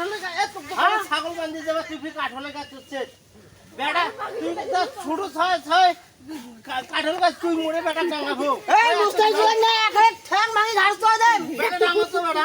তো ছাগল বান্ধি যাবে তুই কাঠলে গাছ হচ্ছে বেটা তুই তো ছোট ছয় ছয় কাঠল গাছ তুই মরে বেটা ডাঙাবো এই মুস্তাই না ঠ্যাং ভাঙি ঝাড় তো দে। বেটা ডাঙাতো হ্যাঁ বেটা।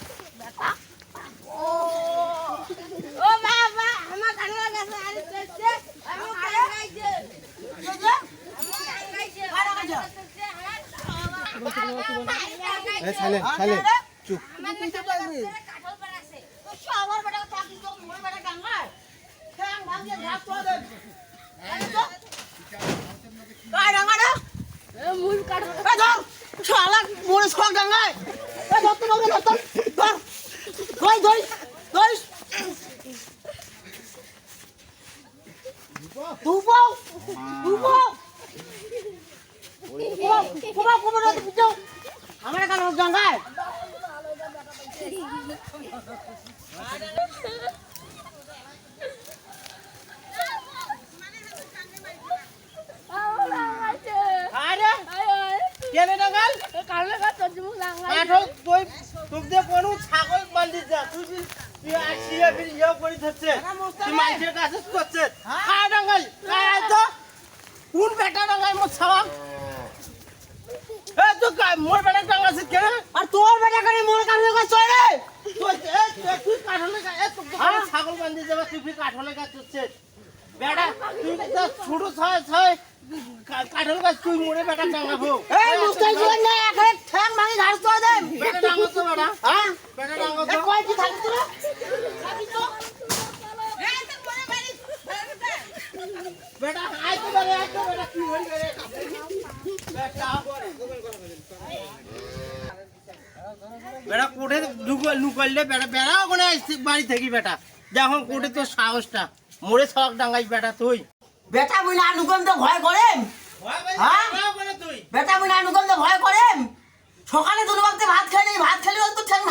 বুঝো আমার কাছে ডাঙ্গায় আরে কেনে ডাঙাল কাঠল তুই তুই দে কোন ছাগল বান্ধি যা তুই আসিয়া ফির ইয়ে করে তুই মানুষের কাছে করছে কায় ডাঙাল কায় তো কোন বেটা ডাঙাল মোর ছাওয়া এ তো কায় মোর বেটা ডাঙাল আছে কেন আর তোর বেটা করে মোর কাছে কাছে চলে তুই এ তুই- কাঠলে তো ছাগল বান্ধি যাবে তুই কাঠলে গাছ হচ্ছে। বেটা তুই তো ছোট ছয় ছয় কাঠল গাছ তুই মরে বেটা ডাঙাবো। এই মুস্তাই জুয়ান না এখানে ঠ্যাং ভাঙি ঝাড় তো দে বেটা ডাঙাতো বেটা। হ্যাঁ? বেটা এ ডাঙাতো কয় কি থাকি তোরা? থাকি তো বেটা আয় তো বেটা আয় তো বেটা কি হই গেলে বেটা। বেটা কোর্টে ঢুকল বেটা বেড়া ওখানে বাড়ি থেকে বেটা। যখন কোর্টে তোর সাহসটা। মোড়ে ছক ডাঙ্গাই বেটা তুই। বেটা বলে আনুগম তো ভয় করেন হ্যাঁ? বেটা বলে আনুগম তো ভয় করেন সকালে দুটো বাগতে ভাত খেলে ভাত খেলে তো ঠ্যাং